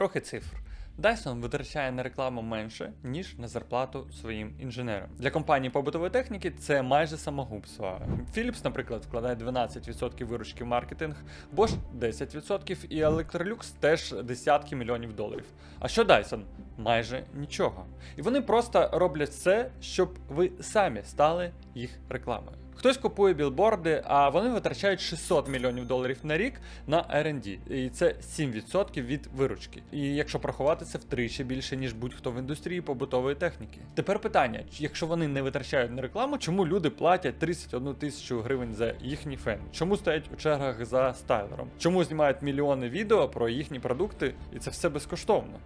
трохи цифр. Dyson витрачає на рекламу менше, ніж на зарплату своїм інженерам. Для компанії побутової техніки це майже самогубство. Philips, наприклад, вкладає 12% виручки в маркетинг, Bosch 10% і Electrolux теж десятки мільйонів доларів. А що Dyson? Майже нічого. І вони просто роблять все, щоб ви самі стали їх рекламою. Хтось купує білборди, а вони витрачають 600 мільйонів доларів на рік на R&D. І це 7% від виручки. І якщо порахувати, це втричі більше, ніж будь-хто в індустрії побутової техніки. Тепер питання: якщо вони не витрачають на рекламу, чому люди платять 31 тисячу гривень за їхній фен? Чому стоять у чергах за стайлером? Чому знімають мільйони відео про їхні продукти, і це все безкоштовно?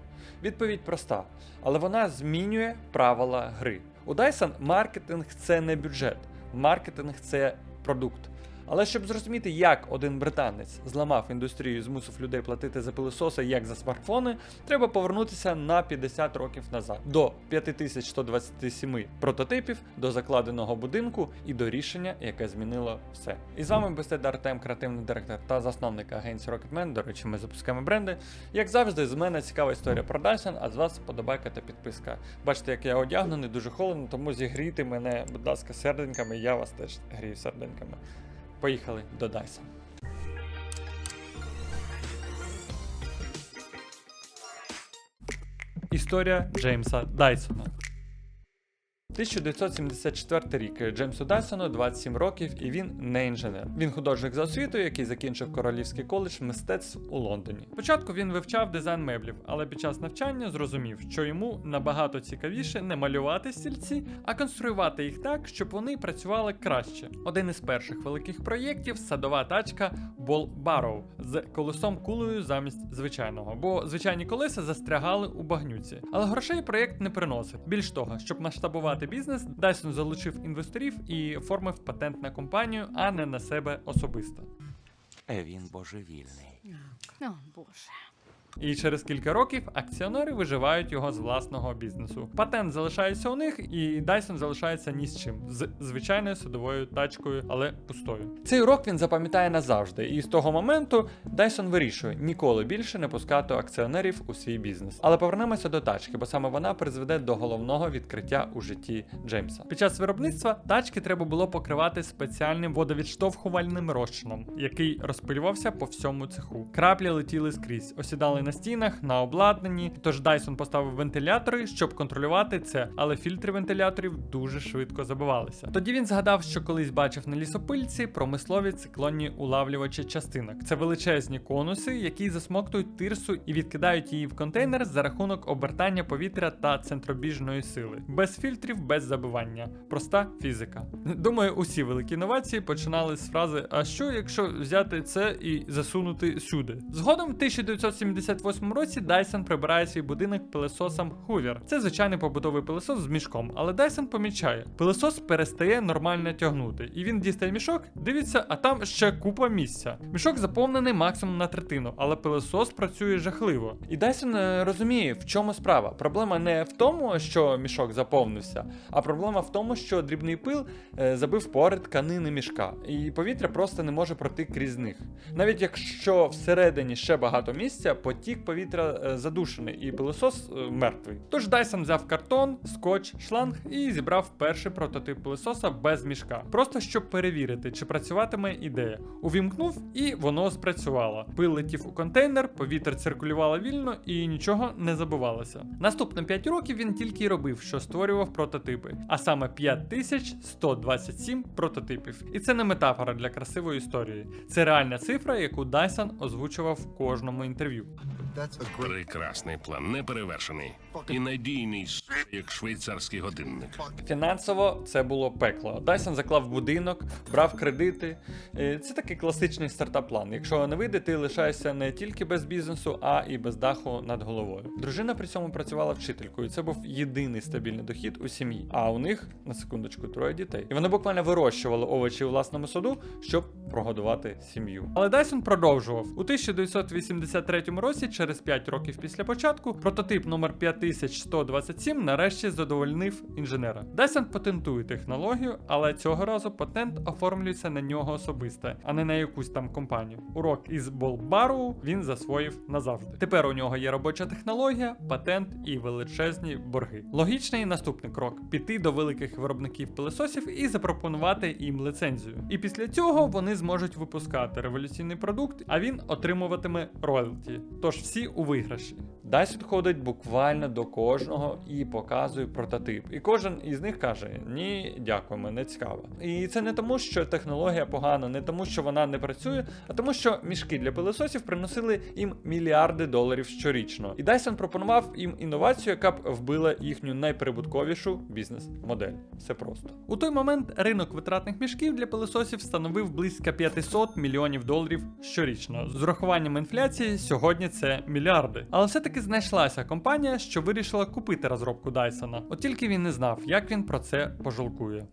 Відповідь проста, але вона змінює правила гри. У Dyson маркетинг це не бюджет, маркетинг це продукт. Але щоб зрозуміти, як один британець зламав індустрію і змусив людей платити за пилососи, як за смартфони, треба повернутися на 50 років назад до 5127 прототипів, до закладеного будинку і до рішення, яке змінило все. І з вами Бестед Артем, креативний директор та засновник агенції Rocketman. До речі, ми запускаємо бренди. Як завжди, з мене цікава історія про Dyson, а з вас подобайка та підписка. Бачите, як я одягнений, дуже холодно, тому зігрійте мене, будь ласка, серденьками, я вас теж грію серденьками. Поїхали до Дайса. Історія Джеймса Дайсона. 1974 рік Джеймсу Дайсону 27 років, і він не інженер. Він художник за освітою, який закінчив Королівський коледж мистецтв у Лондоні. Спочатку він вивчав дизайн меблів, але під час навчання зрозумів, що йому набагато цікавіше не малювати стільці, а конструювати їх так, щоб вони працювали краще. Один із перших великих проєктів садова тачка Ball Barrow з колесом кулею замість звичайного, бо звичайні колеса застрягали у багнюці. Але грошей проєкт не приносив. Більш того, щоб масштабувати бізнес, Dyson залучив інвесторів і оформив патент на компанію, а не на себе особисто. Е, Він божевільний. О, Боже. І через кілька років акціонери виживають його з власного бізнесу. Патент залишається у них, і Dyson залишається ні з чим з звичайною садовою тачкою, але пустою. Цей урок він запам'ятає назавжди, і з того моменту Dyson вирішує ніколи більше не пускати акціонерів у свій бізнес. Але повернемося до тачки, бо саме вона призведе до головного відкриття у житті Джеймса. Під час виробництва тачки треба було покривати спеціальним водовідштовхувальним розчином, який розпилювався по всьому цеху. Краплі летіли скрізь, осідали на стінах, на обладнанні. Тож Dyson поставив вентилятори, щоб контролювати це, але фільтри вентиляторів дуже швидко забивалися. Тоді він згадав, що колись бачив на лісопильці промислові циклонні улавлювачі частинок. Це величезні конуси, які засмоктують тирсу і відкидають її в контейнер за рахунок обертання повітря та центробіжної сили. Без фільтрів, без забивання. Проста фізика. Думаю, усі великі інновації починали з фрази: А що, якщо взяти це і засунути сюди? Згодом в 1978 році Dyson прибирає свій будинок пилесосом Hoover. Це звичайний побутовий пилесос з мішком, але Dyson помічає, пилесос перестає нормально тягнути, і він дістає мішок, дивиться, а там ще купа місця. Мішок заповнений максимум на третину, але пилесос працює жахливо. І Dyson е, розуміє, в чому справа. Проблема не в тому, що мішок заповнився, а проблема в тому, що дрібний пил е, забив пори тканини мішка, і повітря просто не може пройти крізь них. Навіть якщо всередині ще багато місця, потік повітря е, задушений і пилосос е, мертвий. Тож Dyson взяв картон, скотч, шланг і зібрав перший прототип пилососа без мішка, просто щоб перевірити, чи працюватиме ідея. Увімкнув і воно спрацювало. Пил летів у контейнер, повітря циркулювало вільно і нічого не забувалося. Наступні 5 років він тільки й робив, що створював прототипи, а саме 5127 прототипів. І це не метафора для красивої історії. Це реальна цифра, яку Dyson озвучував в кожному інтерв'ю. Прекрасний план, неперевершений. І надійний, як швейцарський годинник. Фінансово це було пекло. Dyson заклав будинок, брав кредити. Е, Це такий класичний стартап-план. Якщо не вийде, ти лишаєшся не тільки без бізнесу, а і без даху над головою. Дружина при цьому працювала вчителькою. Це був єдиний стабільний дохід у сім'ї. А у них на секундочку троє дітей. І вони буквально вирощували овочі у власному саду, щоб прогодувати сім'ю. Але Dyson продовжував у 1983 році. через 5 років після початку, прототип номер 5127 нарешті задовольнив інженера. Dyson патентує технологію, але цього разу патент оформлюється на нього особисто, а не на якусь там компанію. Урок із Болбару він засвоїв назавжди. Тепер у нього є робоча технологія, патент і величезні борги. Логічний наступний крок піти до великих виробників пилососів і запропонувати їм лицензію. І після цього вони зможуть випускати революційний продукт, а він отримуватиме роялті. Тож всі у виграші. Dyson ходить буквально до кожного і показує прототип. І кожен із них каже: Ні, дякуємо, не цікаво. І це не тому, що технологія погана, не тому, що вона не працює, а тому, що мішки для пилососів приносили їм мільярди доларів щорічно. І Dyson пропонував їм інновацію, яка б вбила їхню найприбутковішу бізнес-модель. Все просто. У той момент ринок витратних мішків для пилососів становив близько 500 мільйонів доларів щорічно. З урахуванням інфляції сьогодні це мільярди. Але все-таки знайшлася компанія, що вирішила купити розробку Дайсона. От тільки він не знав, як він про це пожалкує.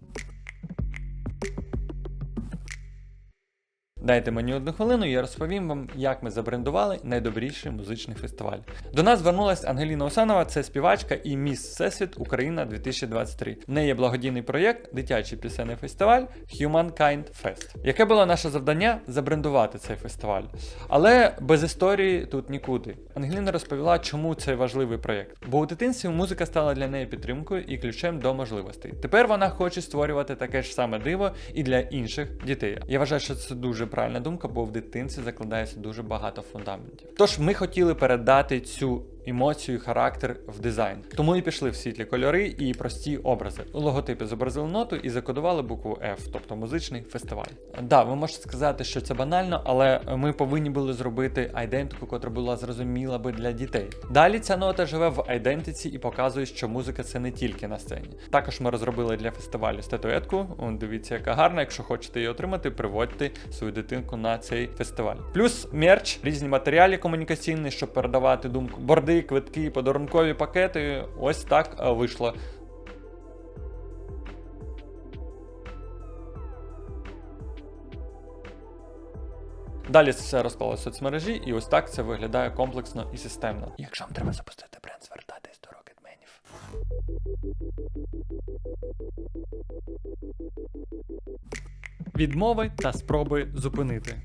Дайте мені одну хвилину, я розповім вам, як ми забрендували найдобріший музичний фестиваль. До нас звернулася Ангеліна Осанова, це співачка і міс Всесвіт Україна 2023. В неї є благодійний проєкт, дитячий пісенний фестиваль Humankind Fest. Яке було наше завдання забрендувати цей фестиваль. Але без історії тут нікуди. Ангеліна розповіла, чому цей важливий проєкт. Бо у дитинстві музика стала для неї підтримкою і ключем до можливостей. Тепер вона хоче створювати таке ж саме диво і для інших дітей. Я вважаю, що це дуже правильна думка, бо в дитинці закладається дуже багато фундаментів. Тож ми хотіли передати цю. Емоцію, характер в дизайн. Тому і пішли в світлі кольори і прості образи. У логотипі зобразили ноту і закодували букву F, тобто музичний фестиваль. Да, ви можете сказати, що це банально, але ми повинні були зробити айдентику, котра була зрозуміла би для дітей. Далі ця нота живе в айдентиці і показує, що музика це не тільки на сцені. Також ми розробили для фестивалю статуетку. Дивіться, яка гарна. Якщо хочете її отримати, приводьте свою дитинку на цей фестиваль. Плюс мерч, різні матеріали комунікаційні, щоб передавати думку. Борди, квитки, подарункові пакети. Ось так е, вийшло. Далі це все розклали в соцмережі, і ось так це виглядає комплексно і системно. Якщо вам треба запустити бренд, звертайтесь до рокетменів. Відмови та спроби зупинити.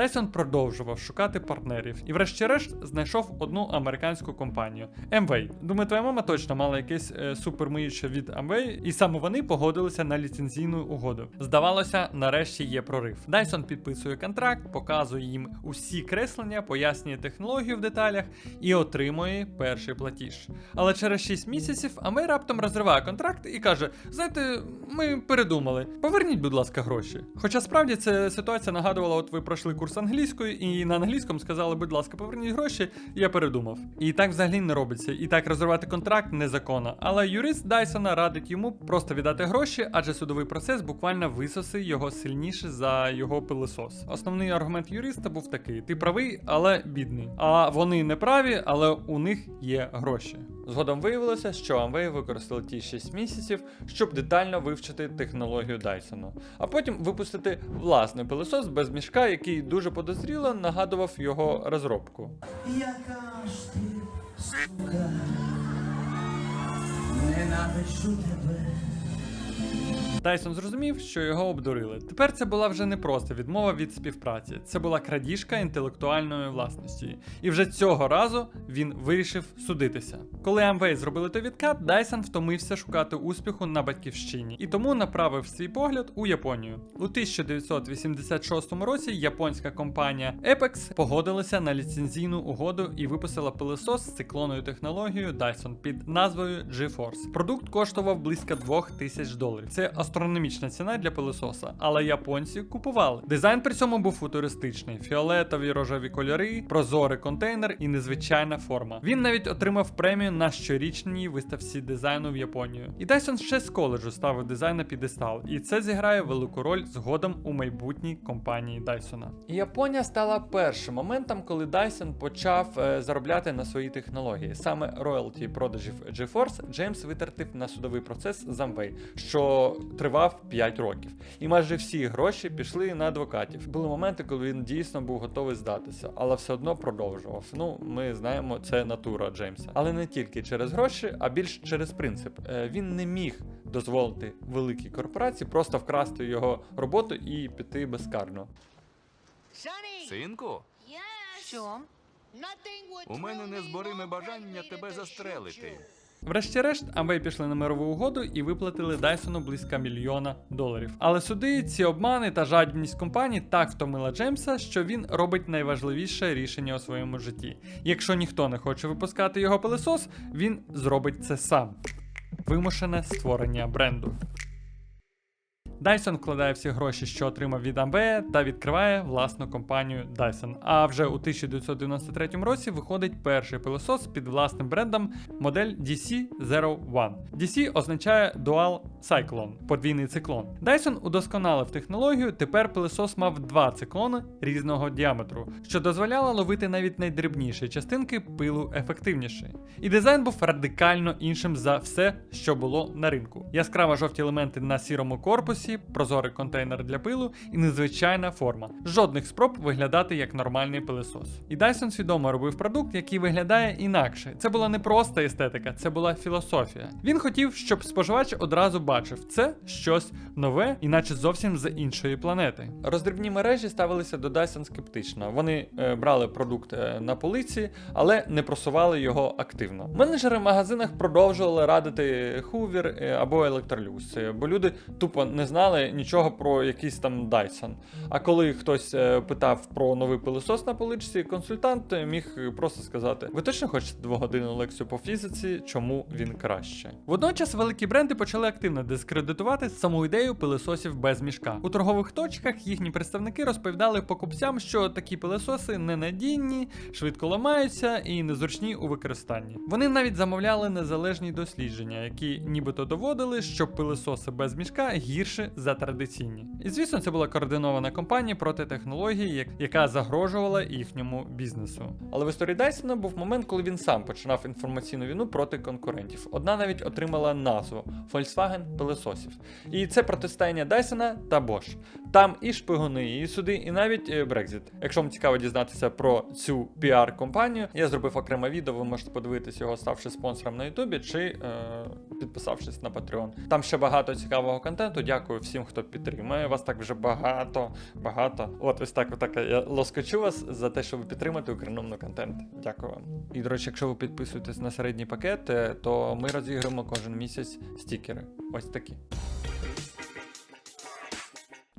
Дайсон продовжував шукати партнерів і, врешті-решт, знайшов одну американську компанію Amway. Думаю, твоя мама точно мала якесь е, супермиюче від Amway, і саме вони погодилися на ліцензійну угоду. Здавалося, нарешті є прорив. Дайсон підписує контракт, показує їм усі креслення, пояснює технологію в деталях і отримує перший платіж. Але через 6 місяців Amway раптом розриває контракт і каже: знаєте, ми передумали, поверніть, будь ласка, гроші. Хоча справді ця ситуація нагадувала, от ви пройшли курс англійської, і на англійському сказали, будь ласка, поверніть гроші, я передумав. І так взагалі не робиться. І так розривати контракт незаконно. Але юрист Дайсона радить йому просто віддати гроші, адже судовий процес буквально висоси його сильніше за його пилосос. Основний аргумент юриста був такий: ти правий, але бідний. А вони не праві, але у них є гроші. Згодом виявилося, що Amway використали ті 6 місяців, щоб детально вивчити технологію Dyson, а потім випустити власний пилосос без мішка, який дуже подозріло нагадував його розробку. Яка ж ти, сука, ненавиджу тебе. Дайсон зрозумів, що його обдурили. Тепер це була вже не просто відмова від співпраці, це була крадіжка інтелектуальної власності. І вже цього разу він вирішив судитися. Коли Amway зробили той відкат, Дайсон втомився шукати успіху на батьківщині і тому направив свій погляд у Японію. У 1986 році японська компанія Apex погодилася на ліцензійну угоду і випустила пилосос з циклонною технологією Dyson під назвою GeForce. Продукт коштував близько 2000 доларів. Це астрономічна ціна для пилососа, але японці купували. Дизайн при цьому був футуристичний: фіолетові рожеві кольори, прозорий контейнер і незвичайна форма. Він навіть отримав премію на щорічній виставці дизайну в Японію. І Dyson ще з коледжу ставив дизайн на підестал, і це зіграє велику роль згодом у майбутній компанії. І Японія стала першим моментом, коли Dyson почав е, заробляти на своїй технології. Саме роялті продажів GeForce Джеймс витратив на судовий процес з Amway, що тривав 5 років. І майже всі гроші пішли на адвокатів. Були моменти, коли він дійсно був готовий здатися, але все одно продовжував. Ну, ми знаємо, це натура Джеймса. Але не тільки через гроші, а більш через принцип. Е, Він не міг дозволити великій корпорації просто вкрасти його роботу і піти безкарно. Синку, Що? у мене незбориме бажання тебе застрелити. Врешті-решт, Амвей пішли на мирову угоду і виплатили Дайсону близько мільйона доларів. Але суди, ці обмани та жадібність компанії так втомила Джеймса, що він робить найважливіше рішення у своєму житті. Якщо ніхто не хоче випускати його пилесос, він зробить це сам. Вимушене створення бренду. Dyson вкладає всі гроші, що отримав від Amway, та відкриває власну компанію Dyson. А вже у 1993 році виходить перший пилосос під власним брендом модель DC01. DC означає Dual Cyclone, подвійний циклон. Dyson удосконалив технологію, тепер пилосос мав два циклони різного діаметру, що дозволяло ловити навіть найдрібніші частинки пилу ефективніше. І дизайн був радикально іншим за все, що було на ринку. Яскраво жовті елементи на сірому корпусі, прозорий контейнер для пилу і незвичайна форма. Жодних спроб виглядати як нормальний пилесос. І Dyson свідомо робив продукт, який виглядає інакше. Це була не просто естетика, це була філософія. Він хотів, щоб споживач одразу бачив це щось нове, іначе зовсім з іншої планети. Роздрібні мережі ставилися до Dyson скептично. Вони е, брали продукт е, на полиці, але не просували його активно. Менеджери в магазинах продовжували радити Hoover е, або Electrolux, е, бо люди тупо не знали нічого про якийсь там Dyson. А коли хтось е, питав про новий пилосос на поличці, консультант е, міг просто сказати: Ви точно хочете двогодинну лекцію по фізиці, чому він краще? Водночас великі бренди почали активно дискредитувати саму ідею пилососів без мішка. У торгових точках їхні представники розповідали покупцям, що такі пилососи ненадійні, швидко ламаються і незручні у використанні. Вони навіть замовляли незалежні дослідження, які нібито доводили, що пилососи без мішка гірше за традиційні. І звісно, це була координована кампанія проти технології, яка загрожувала їхньому бізнесу. Але в історії Дайсона був момент, коли він сам починав інформаційну війну проти конкурентів. Одна навіть отримала назву Volkswagen пилососів. І це протистояння Дайсона та Bosch. Там і шпигуни, і суди, і навіть е, Brexit. Якщо вам цікаво дізнатися про цю піар-компанію, я зробив окреме відео, ви можете подивитися його, ставши спонсором на Ютубі чи е, підписавшись на Patreon. Там ще багато цікавого контенту. Дякую всім, хто підтримує. Вас так вже багато, багато. От ось так, отак я лоскочу вас за те, що ви підтримуєте україномний контент. Дякую вам. І до речі, якщо ви підписуєтесь на середній пакет, е, то ми розіграємо кожен місяць стікери. Ось такі.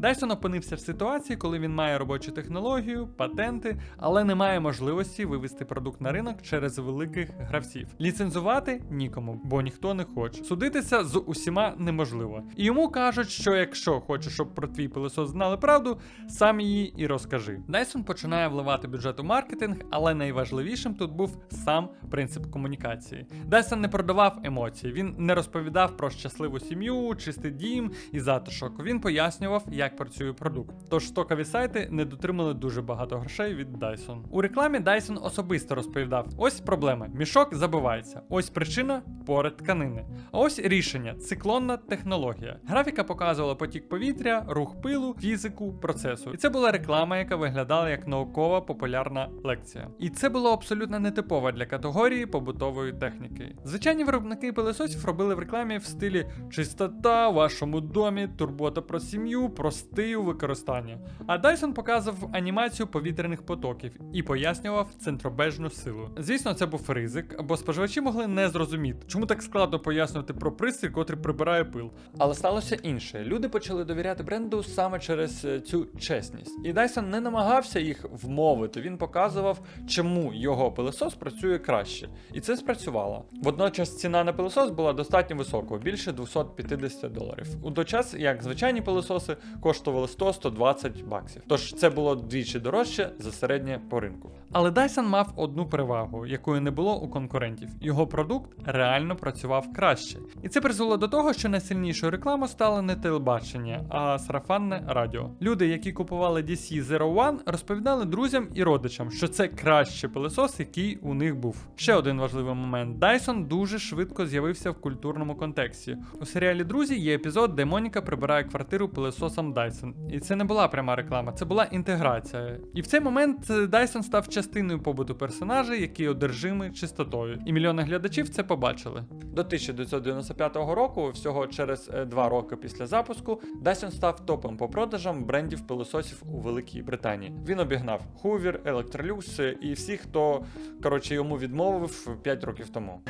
Дайсон опинився в ситуації, коли він має робочу технологію, патенти, але не має можливості вивести продукт на ринок через великих гравців. Ліцензувати нікому, бо ніхто не хоче. Судитися з усіма неможливо. І йому кажуть, що якщо хочеш, щоб про твій пилосос знали правду, сам її і розкажи. Дайсон починає вливати бюджет у маркетинг, але найважливішим тут був сам принцип комунікації. Дайсон не продавав емоції, він не розповідав про щасливу сім'ю, чистий дім і затишок. Він пояснював, як працює продукт. Тож стокові сайти не дотримали дуже багато грошей від Dyson. У рекламі Dyson особисто розповідав: ось проблема: мішок забивається. Ось причина поряд тканини. А ось рішення циклонна технологія. Графіка показувала потік повітря, рух пилу, фізику процесу. І це була реклама, яка виглядала як наукова популярна лекція. І це було абсолютно нетипово для категорії побутової техніки. Звичайні виробники пилососів робили в рекламі в стилі чистота вашому домі, турбота про сім'ю, простий у використанні. А Dyson показував анімацію повітряних потоків і пояснював центробежну силу. Звісно, це був ризик, бо споживачі могли не зрозуміти, чому так складно пояснювати про пристрій, котрий прибирає пил. Але сталося інше. Люди почали довіряти бренду саме через е, цю чесність. І Dyson не намагався їх вмовити. Він показував, чому його пилосос працює краще. І це спрацювало. Водночас ціна на пилосос була достатньо високою, більше 250 доларів. У той час, як звичайні пилососи коштували 100-120 баксів. Тож це було двічі дорожче за середнє по ринку. Але Dyson мав одну перевагу, якої не було у конкурентів. Його продукт реально працював краще. І це призвело до того, що найсильнішою рекламою стало не телебачення, а сарафанне радіо. Люди, які купували DC Zero One, розповідали друзям і родичам, що це кращий пилосос, який у них був. Ще один важливий момент: Dyson дуже швидко з'явився в культурному контексті. У серіалі Друзі є епізод, де Моніка прибирає квартиру пилососом Dyson. І це не була пряма реклама, це була інтеграція. І в цей момент е, Dyson став частиною побуту персонажа, який одержимий чистотою. І мільйони глядачів це побачили. До 1995 року, всього через е, два роки після запуску, Dyson став топом по продажам брендів пилососів у Великій Британії. Він обігнав Hoover, Electrolux е, і всіх, хто коротше йому відмовив 5 років тому.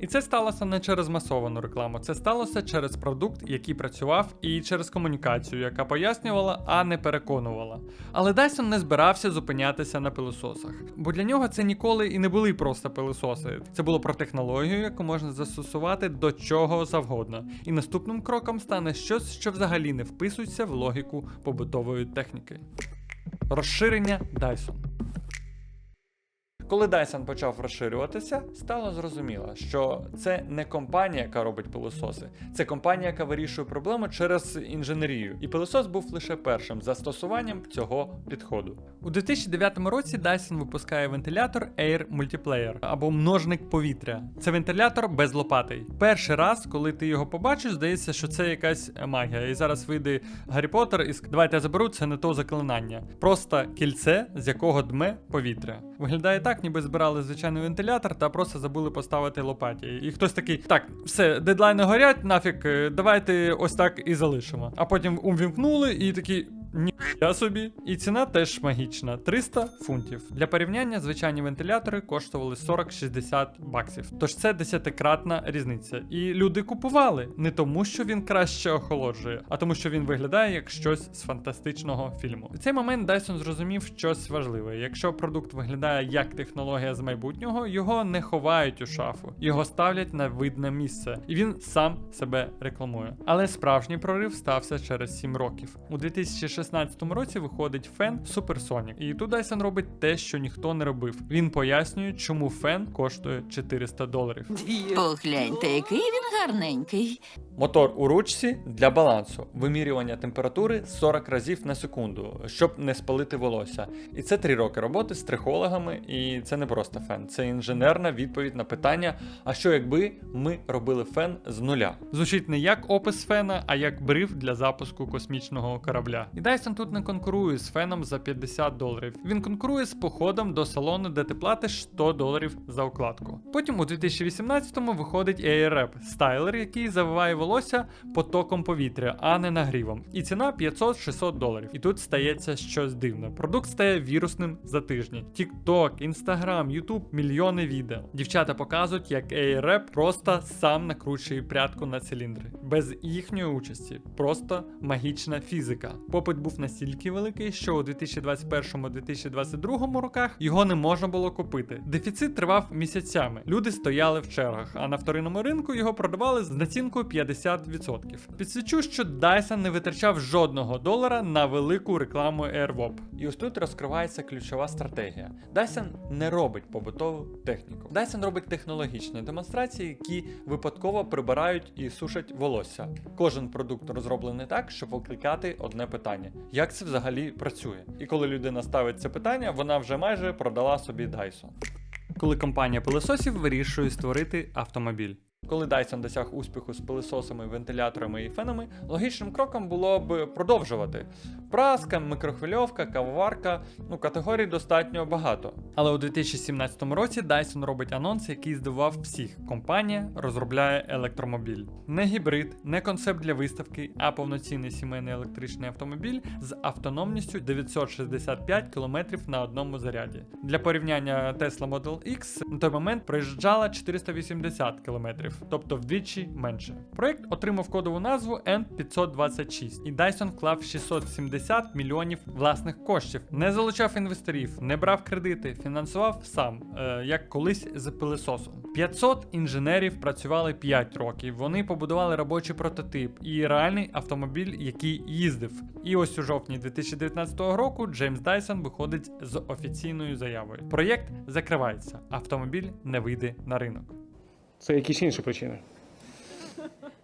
І це сталося не через масовану рекламу, це сталося через продукт, який працював, і через комунікацію, яка пояснювала, а не переконувала. Але Dyson не збирався зупинятися на пилососах, бо для нього це ніколи і не були просто пилососи. Це було про технологію, яку можна застосувати до чого завгодно. І наступним кроком стане щось, що взагалі не вписується в логіку побутової техніки. Розширення Dyson. Коли Dyson почав розширюватися, стало зрозуміло, що це не компанія, яка робить пилососи, це компанія, яка вирішує проблему через інженерію. І пилосос був лише першим застосуванням цього підходу. У 2009 році Dyson випускає вентилятор Air Multiplayer або множник повітря. Це вентилятор без лопатей. Перший раз, коли ти його побачиш, здається, що це якась магія. І зараз вийде Гаррі Поттер і давайте я заберу, це не то заклинання. Просто кільце, з якого дме повітря. Виглядає так, ніби збирали звичайний вентилятор та просто забули поставити лопаті. І хтось такий, так, все, дедлайни горять, нафіг, е, давайте ось так і залишимо. А потім увімкнули і такі. Ніхуя собі. І ціна теж магічна 300 фунтів. Для порівняння звичайні вентилятори коштували 40-60 баксів. Тож це десятикратна різниця. І люди купували не тому, що він краще охолоджує, а тому, що він виглядає як щось з фантастичного фільму. В цей момент Dyson зрозумів щось важливе. Якщо продукт виглядає як технологія з майбутнього, його не ховають у шафу, його ставлять на видне місце, і він сам себе рекламує. Але справжній прорив стався через 7 років. У 2016 році виходить фен Supersonic. І тут Dyson робить те, що ніхто не робив. Він пояснює, чому фен коштує 400 доларів. Погляньте, який він гарненький. Мотор у ручці для балансу, вимірювання температури 40 разів на секунду, щоб не спалити волосся. І це три роки роботи з трихологами, і це не просто фен, це інженерна відповідь на питання: а що якби ми робили фен з нуля? Звучить не як опис фена, а як бриф для запуску космічного корабля. І Dyson тут не конкурує з феном за 50 доларів. Він конкурує з походом до салону, де ти платиш 100 доларів за укладку. Потім у 2018-му виходить AirWrap стайлер, який завиває волосся потоком повітря, а не нагрівом. І ціна 500-600 доларів. І тут стається щось дивне. Продукт стає вірусним за тижні. TikTok, Instagram, YouTube, мільйони відео. Дівчата показують, як AirWrap просто сам накручує прядку на циліндри. Без їхньої участі. Просто магічна фізика. Попит був настільки великий, що у 2021-2022 роках його не можна було купити. Дефіцит тривав місяцями. Люди стояли в чергах, а на вторинному ринку його продавали з націнкою 50%. Підсвічу, що Dyson не витрачав жодного долара на велику рекламу AirWop. І ось тут розкривається ключова стратегія. Dyson не робить побутову техніку. Dyson робить технологічні демонстрації, які випадково прибирають і сушать волосся. Кожен продукт розроблений так, щоб викликати одне питання: як це взагалі працює? І коли людина ставить це питання, вона вже майже продала собі Dyson. Коли компанія пилососів вирішує створити автомобіль. Коли Dyson досяг успіху з пилососами, вентиляторами і фенами, логічним кроком було б продовжувати. Праска, микрохвильовка, кавоварка, ну категорій достатньо багато. Але у 2017 році Dyson робить анонс, який здивував всіх. Компанія розробляє електромобіль. Не гібрид, не концепт для виставки, а повноцінний сімейний електричний автомобіль з автономністю 965 км на одному заряді. Для порівняння Tesla Model X на той момент проїжджала 480 км. Доларів, тобто вдвічі менше. Проєкт отримав кодову назву N526, і Dyson вклав 670 мільйонів власних коштів, не залучав інвесторів, не брав кредити, фінансував сам, е, як колись з пилисосом. 500 інженерів працювали 5 років. Вони побудували робочий прототип і реальний автомобіль, який їздив. І ось у жовтні 2019 року Джеймс Дайсон виходить з офіційною заявою. Проєкт закривається, автомобіль не вийде на ринок. Це якісь інші причини.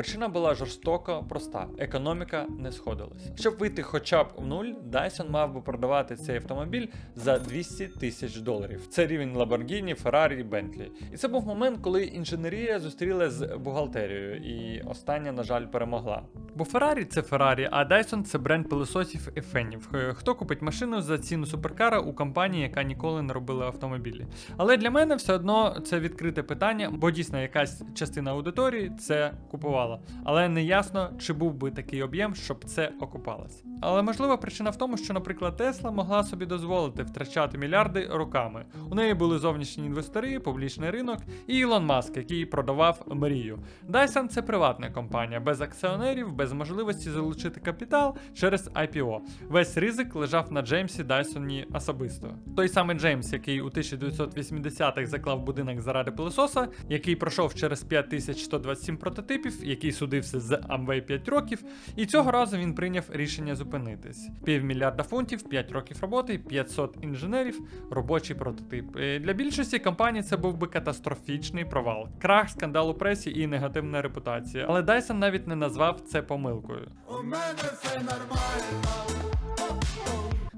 Причина була жорстоко проста: економіка не сходилася. Щоб вийти хоча б в нуль, Dyson мав би продавати цей автомобіль за 200 тисяч доларів. Це рівень Lamborghini, Ferrari, Bentley. І це був момент, коли інженерія зустріла з бухгалтерією, і остання, на жаль, перемогла. Бо Ferrari це Ferrari, а Dyson це бренд пилососів і фенів. Е, Хто купить машину за ціну суперкара у компанії, яка ніколи не робила автомобілі? Але для мене все одно це відкрите питання, бо дійсно якась частина аудиторії це купувала. Але не ясно, чи був би такий об'єм, щоб це окупалося. Але можлива причина в тому, що, наприклад, Тесла могла собі дозволити втрачати мільярди роками. У неї були зовнішні інвестори, публічний ринок і Ілон Маск, який продавав мрію. Dyson це приватна компанія, без акціонерів, без можливості залучити капітал через IPO. Весь ризик лежав на Джеймсі Дайсоні особисто. Той самий Джеймс, який у 1980-х заклав будинок заради пилососа, який пройшов через 5127 прототипів, який судився з Amway 5 років, і цього разу він прийняв рішення зупинитись. Півмільярда фунтів, 5 років роботи, 500 інженерів, робочий прототип. Е, Для більшості компаній це був би катастрофічний провал, крах, скандал у пресі і негативна репутація. Але Dyson навіть не назвав це помилкою.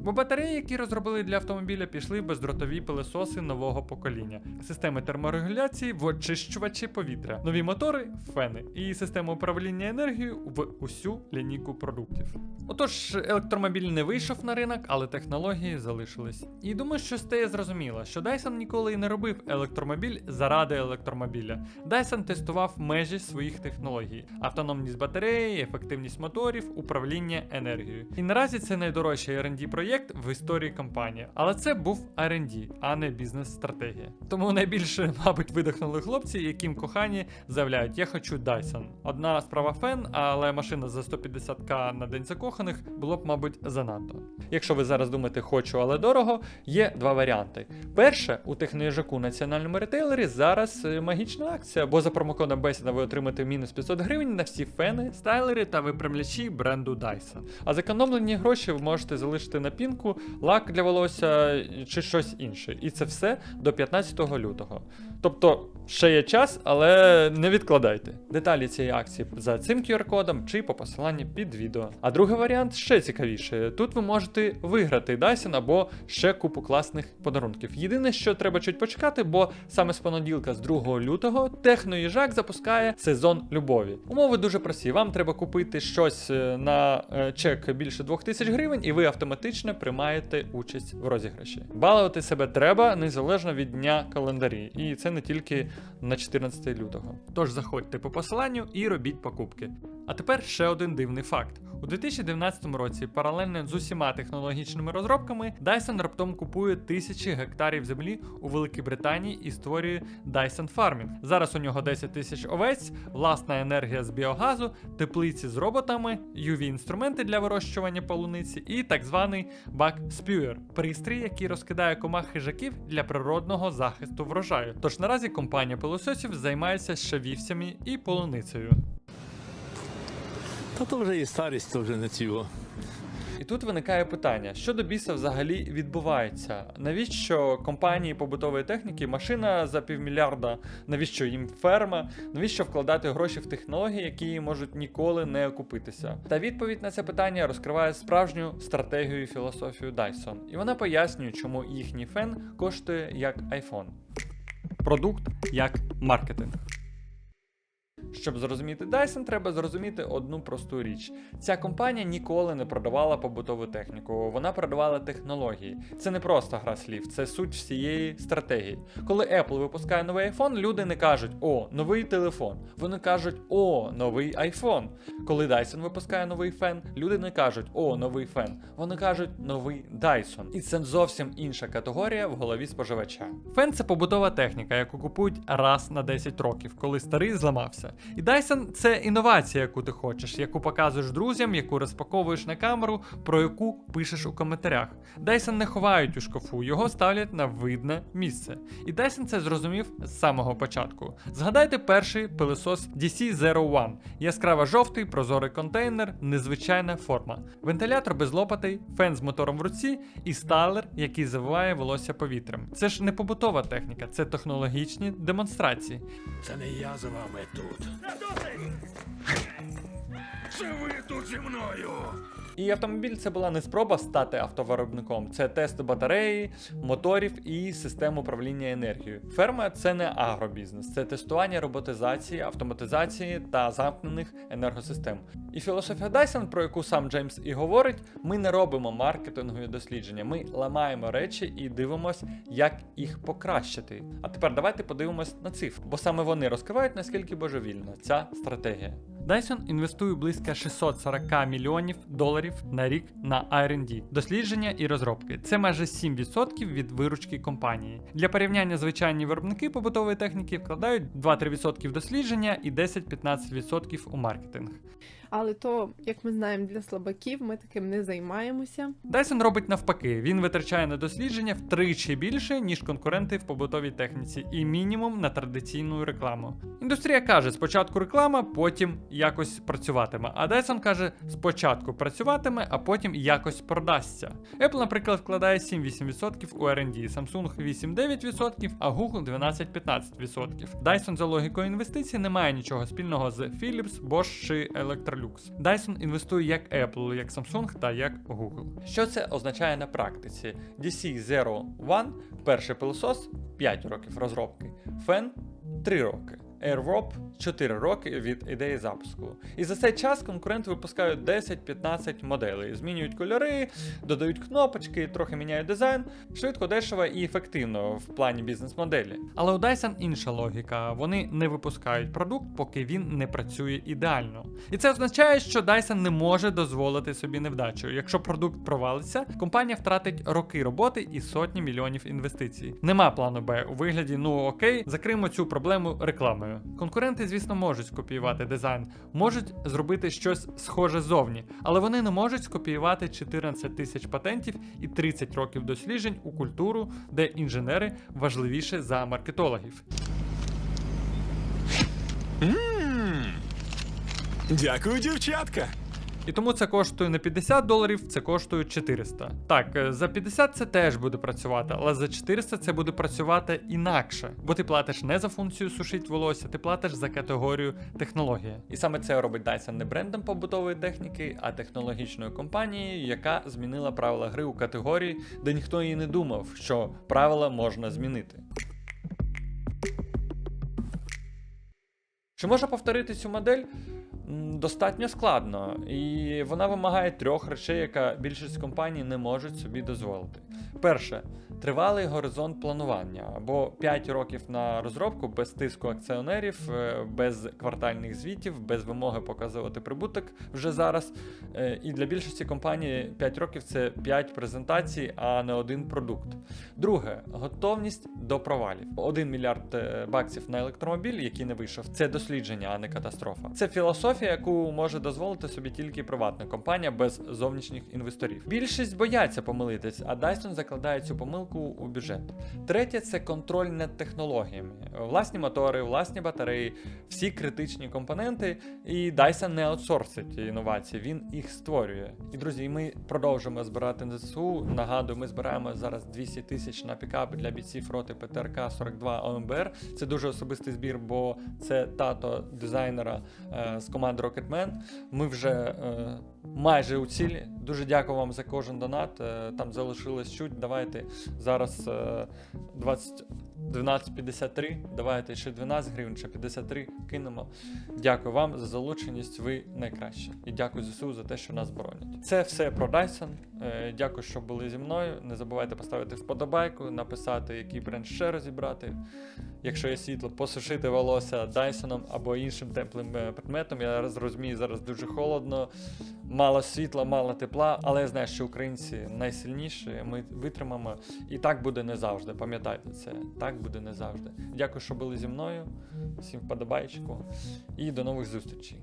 Бо батареї, які розробили для автомобіля, пішли бездротові пилесоси нового покоління, системи терморегуляції в очищувачі повітря, нові мотори, фени і система управління енергією в усю лінійку продуктів. Отож, електромобіль не вийшов на ринок, але технології залишились. І думаю, що стає зрозуміло, що Dyson ніколи і не робив електромобіль заради електромобіля. Dyson тестував межі своїх технологій: автономність батареї, ефективність моторів, управління енергією. І наразі це найдорожчий R&D проєкт в історії компанії. Але це був R&D, а не бізнес-стратегія. Тому найбільше, мабуть, видихнули хлопці, яким кохані заявляють: Я хочу Dyson. Одна справа фен, але машина за 150к на день закоханих було б, мабуть, занадто. Якщо ви зараз думаєте, хочу, але дорого, є два варіанти. Перше, у техноїжаку національному ретейлері зараз е, магічна акція, бо за промокодом бесіда ви отримаєте мінус 500 гривень на всі фени, стайлери та випрямлячі бренду Dyson. А зекономлені гроші ви можете залишити на пінку, лак для волосся чи щось інше. І це все до 15 лютого. Тобто ще є час, але не відкладайте. Деталі цієї акції за цим QR-кодом чи по посиланні під відео. А другий варіант ще цікавіше. Тут ви можете виграти Dyson або ще купу класних подарунків. Єдине, що треба чуть почекати, бо саме з понеділка, з 2 лютого, техноїжак запускає сезон любові. Умови дуже прості. Вам треба купити щось е, на е, чек більше 2000 гривень, і ви автоматично приймаєте участь в розіграші. Балувати себе треба незалежно від дня календарі, і це не тільки на 14 лютого. Тож заходьте по посиланню і робіть покупки. А тепер ще один дивний факт. У 2019 році, паралельно з усіма технологічними розробками, Dyson раптом купує тисячі гектарів землі у Великій Британії і створює Dyson Farming. Зараз у нього 10 тисяч овець, власна енергія з біогазу, теплиці з роботами, UV-інструменти для вирощування полуниці і так званий бак спюєр пристрій, який розкидає комах хижаків для природного захисту врожаю. Тож наразі компанія пилососів займається ще вівцями і полуницею. Та то вже і старість, то вже не цього. І тут виникає питання: що до біса взагалі відбувається? Навіщо компанії побутової техніки машина за півмільярда? Навіщо їм ферма? Навіщо вкладати гроші в технології, які можуть ніколи не окупитися? Та відповідь на це питання розкриває справжню стратегію і філософію Dyson. І вона пояснює, чому їхній фен коштує як iPhone. Продукт як маркетинг. Щоб зрозуміти Dyson, треба зрозуміти одну просту річ. Ця компанія ніколи не продавала побутову техніку, вона продавала технології. Це не просто гра слів, це суть всієї стратегії. Коли Apple випускає новий iPhone, люди не кажуть о, новий телефон. Вони кажуть о, новий iPhone. Коли Dyson випускає новий фен, люди не кажуть о, новий фен. Вони кажуть новий Dyson. І це зовсім інша категорія в голові споживача. Фен це побутова техніка, яку купують раз на 10 років, коли старий зламався. І Dyson це інновація, яку ти хочеш, яку показуєш друзям, яку розпаковуєш на камеру, про яку пишеш у коментарях. Dyson не ховають у шкафу, його ставлять на видне місце. І Dyson це зрозумів з самого початку. Згадайте перший пилосос DC01. Яскраво жовтий, прозорий контейнер, незвичайна форма. Вентилятор без лопатей, фен з мотором в руці і стайлер, який завиває волосся повітрям. Це ж не побутова техніка, це технологічні демонстрації. Це не я за вами тут. Це ви тут зі мною. І автомобіль це була не спроба стати автовиробником, це тест батареї, моторів і систем управління енергією. Ферма це не агробізнес, це тестування роботизації, автоматизації та замкнених енергосистем. І філософія Dyson, про яку сам Джеймс і говорить, ми не робимо маркетингові дослідження, ми ламаємо речі і дивимося, як їх покращити. А тепер давайте подивимось на цифри, бо саме вони розкривають наскільки божевільна ця стратегія. Dyson інвестує близько 640 мільйонів доларів на рік на R&D, дослідження і розробки. Це майже 7% від виручки компанії. Для порівняння звичайні виробники побутової техніки вкладають 2-3% в дослідження і 10-15% у маркетинг. Але то, як ми знаємо, для слабаків ми таким не займаємося. Dyson робить навпаки, він витрачає на дослідження втричі більше, ніж конкуренти в побутовій техніці, і мінімум на традиційну рекламу. Індустрія каже, спочатку реклама, потім якось працюватиме. А Dyson каже, спочатку працюватиме, а потім якось продасться. Apple, наприклад, вкладає 7-8% у R&D, Samsung 8-9%, а Google 12-15%. Dyson за логікою інвестицій не має нічого спільного з Philips, Bosch чи Electrolux. Dyson інвестує як Apple, як Samsung та як Google. Що це означає на практиці? DC01 перший пилосос 5 років розробки, Фен 3 роки. AirWrop 4 роки від ідеї запуску. І за цей час конкуренти випускають 10-15 моделей, змінюють кольори, додають кнопочки, трохи міняють дизайн, швидко, дешево і ефективно в плані бізнес-моделі. Але у Dyson інша логіка. Вони не випускають продукт, поки він не працює ідеально. І це означає, що Dyson не може дозволити собі невдачу. Якщо продукт провалиться, компанія втратить роки роботи і сотні мільйонів інвестицій. Нема плану Б у вигляді, ну окей, закриємо цю проблему рекламою. Конкуренти, звісно, можуть скопіювати дизайн, можуть зробити щось схоже зовні, але вони не можуть скопіювати 14 тисяч патентів і 30 років досліджень у культуру, де інженери важливіше за маркетологів. Дякую, дівчатка. І тому це коштує не 50 доларів, це коштує 400. Так, е, за 50 це теж буде працювати, але за 400 це буде працювати інакше, бо ти платиш не за функцію сушить волосся, ти платиш за категорію технологія. І саме це робить Dyson не брендом побутової техніки, а технологічною компанією, яка змінила правила гри у категорії, де ніхто і не думав, що правила можна змінити. Чи можна повторити цю модель? Достатньо складно, і вона вимагає трьох речей, яка більшість компаній не можуть собі дозволити. Перше, тривалий горизонт планування, або 5 rokів на розробку без тиску акціонерів, е, без квартальних звітів, без вимоги показувати прибуток вже зараз. Е, І для більшості компаній 5 років це 5 презентацій, а не один продукт. Друге, готовність до провалів. 1 мільярд е, баксів на електромобіль, який не вийшов, це дослідження, а не катастрофа. Це філософія, яку може дозволити собі тільки приватна компанія без зовнішніх інвесторів. Більшість бояться помилитись, а Dyson закладає цю помилку у бюджет. Третє це контроль над технологіями. Власні мотори, власні батареї, всі критичні компоненти. І Dyson не аутсорсить інновації, він їх створює. І друзі, ми продовжуємо збирати на ЗСУ. Нагадую, ми збираємо зараз 200 тисяч на пікап для бійців роти ПТРК 42 ОМБР. Це дуже особистий збір, бо це тато дизайнера е, з команди Rocketman. Ми вже е, майже у цілі. Дуже дякую вам за кожен донат. Е, там залишилось чуть. Давайте зараз е, 20. 12.53. Давайте ще 12 гривень, ще 53 кинемо. Дякую вам за залученість. Ви найкращі. І дякую ЗСУ за те, що нас боронять. Це все про Dyson. Е, Дякую, що були зі мною. Не забувайте поставити вподобайку, написати, який бренд ще розібрати. Якщо є світло, посушити волосся Дайсоном або іншим теплим е, предметом. Я розумію, зараз дуже холодно, мало світла, мало тепла, але я знаю, що українці найсильніші. Ми витримаємо. І так буде не завжди. Пам'ятайте це. Так буде не завжди. Дякую, що були зі мною. Всім вподобайчику. І до нових зустрічей.